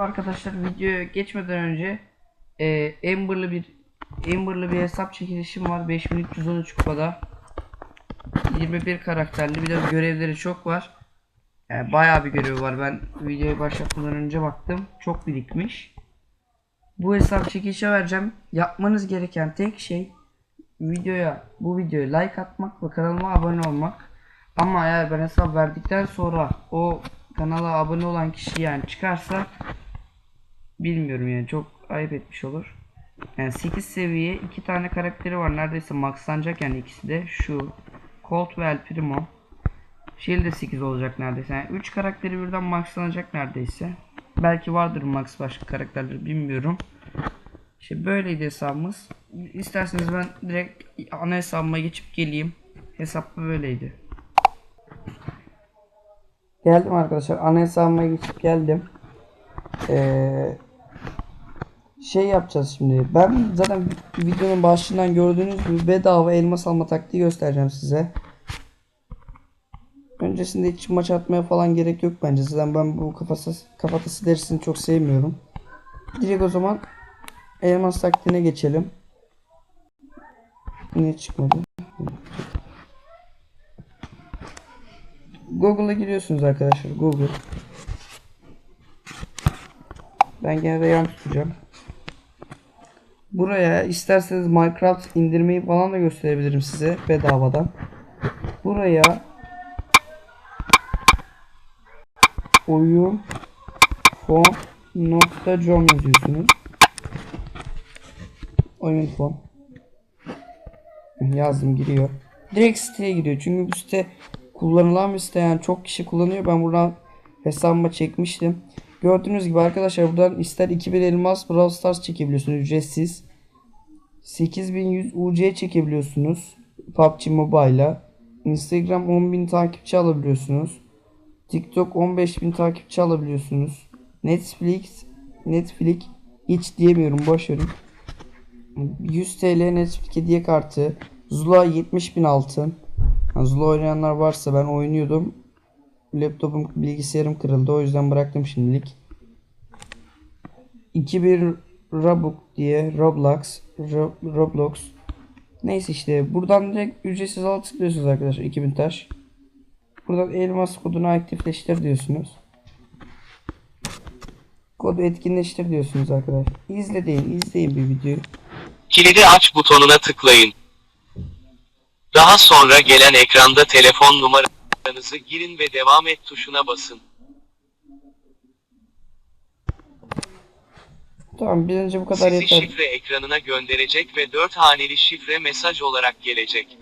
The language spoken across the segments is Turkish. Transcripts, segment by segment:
Arkadaşlar videoya geçmeden önce e, Amber'lı bir Amber'lı bir hesap çekilişim var. 5313 kupada. 21 karakterli. Bir de görevleri çok var. Yani bayağı bir görevi var. Ben videoyu başlatmadan önce baktım. Çok birikmiş. Bu hesap çekilişe vereceğim. Yapmanız gereken tek şey videoya bu videoya like atmak ve kanalıma abone olmak. Ama eğer ben hesap verdikten sonra o kanala abone olan kişi yani çıkarsa bilmiyorum yani çok ayıp etmiş olur. Yani 8 seviye iki tane karakteri var. Neredeyse maxlanacak yani ikisi de. Şu Colt ve El Primo. Shield de 8 olacak neredeyse. Yani 3 karakteri birden maxlanacak neredeyse. Belki vardır max başka karakterleri bilmiyorum. İşte böyleydi hesabımız. İsterseniz ben direkt ana hesabıma geçip geleyim. Hesap böyleydi. Geldim arkadaşlar. Ana hesabıma geçip geldim. Ee, şey yapacağız şimdi. Ben zaten videonun başından gördüğünüz gibi bedava elmas alma taktiği göstereceğim size. Öncesinde hiç maç atmaya falan gerek yok bence. Zaten ben bu kafası kafatası derisini çok sevmiyorum. Direkt o zaman elmas taktiğine geçelim. Yine çıkmadı. Google'a giriyorsunuz arkadaşlar. Google. Ben gene de yan tutacağım. Buraya isterseniz Minecraft indirmeyi falan da gösterebilirim size bedavadan. Buraya oyun fon nokta com yazıyorsunuz. Oyun fon. Yazdım giriyor. Direkt siteye giriyor. Çünkü bu site kullanılan bir site yani çok kişi kullanıyor. Ben buradan hesabıma çekmiştim. Gördüğünüz gibi arkadaşlar buradan ister 2000 elmas Brawl Stars çekebiliyorsunuz ücretsiz. 8100 UC çekebiliyorsunuz PUBG Mobile'la. Instagram 10.000 takipçi alabiliyorsunuz. TikTok 15.000 takipçi alabiliyorsunuz. Netflix Netflix hiç diyemiyorum verin. 100 TL Netflix hediye kartı. Zula 70.000 altın. Zula oynayanlar varsa ben oynuyordum. Laptopum bilgisayarım kırıldı o yüzden bıraktım şimdilik. 2000 Robux diye Roblox Ro- Roblox Neyse işte buradan direkt ücretsiz alıp tıklıyorsunuz arkadaşlar 2000 taş. Buradan elmas kodunu aktifleştir diyorsunuz. Kodu etkinleştir diyorsunuz arkadaşlar. İzle deyin, izleyin bir videoyu. Kilidi aç butonuna tıklayın. Daha sonra gelen ekranda telefon numaranızı girin ve devam et tuşuna basın. Tamam birinci bu kadar Sizi yeter. şifre ekranına gönderecek ve 4 haneli şifre mesaj olarak gelecek.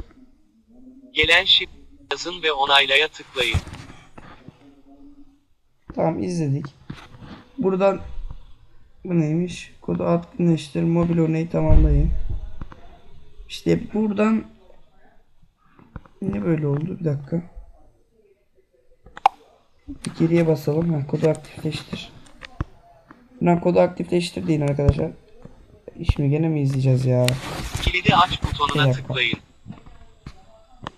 Gelen şifre yazın ve onaylaya tıklayın. Tamam izledik. Buradan bu neymiş? Kodu etkinleştir, mobil örneği tamamlayın. İşte buradan ne böyle oldu? Bir dakika. Bir geriye basalım. Ha, kodu aktifleştir. Buradan kodu aktifleştir deyin arkadaşlar. Şimdi gene mi izleyeceğiz ya? Kilidi aç butonuna tıklayın.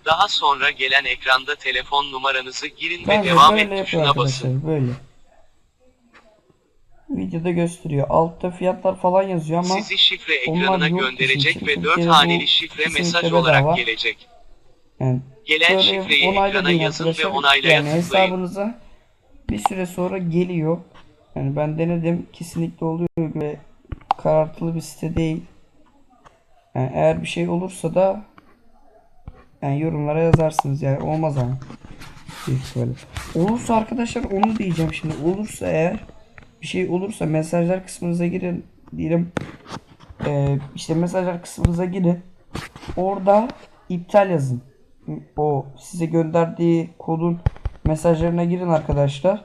Daha sonra gelen ekranda telefon numaranızı girin ve Tamam devam et tuşuna basın. böyle. Videoda gösteriyor. Altta fiyatlar falan yazıyor ama Sizi şifre ekranına gönderecek ve için. 4 Türkiye'de bu haneli şifre mesaj olarak gelecek. Yani Gelen şifreyi ekrana yazın ve onaylaya Yani tıklayın. hesabınıza bir süre sonra geliyor. Yani ben denedim kesinlikle oluyor ve karartılı bir site değil. Yani eğer bir şey olursa da yani yorumlara yazarsınız yani olmaz ama. Büyük ihtimalle. Olursa arkadaşlar onu diyeceğim şimdi. Olursa eğer bir şey olursa mesajlar kısmınıza girin diyelim. Ee, işte mesajlar kısmınıza girin. Orada iptal yazın o size gönderdiği kodun mesajlarına girin arkadaşlar.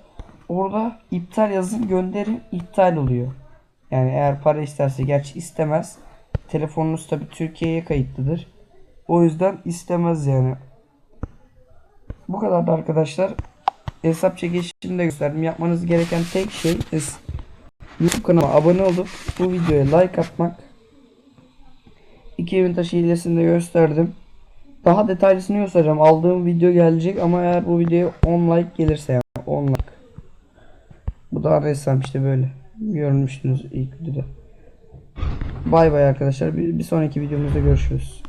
Orada iptal yazın gönderin iptal oluyor. Yani eğer para isterse gerçi istemez. Telefonunuz tabi Türkiye'ye kayıtlıdır. O yüzden istemez yani. Bu kadar da arkadaşlar. Hesap çekişini de gösterdim. Yapmanız gereken tek şey YouTube kanalıma abone olup bu videoya like atmak. 2000 taş hilesini de gösterdim. Daha detaylısını göstereceğim. Aldığım video gelecek ama eğer bu videoya 10 like gelirse yani 10 like. Bu da resam işte böyle. Görmüştünüz ilk videoda. Bay bay arkadaşlar. Bir, bir sonraki videomuzda görüşürüz.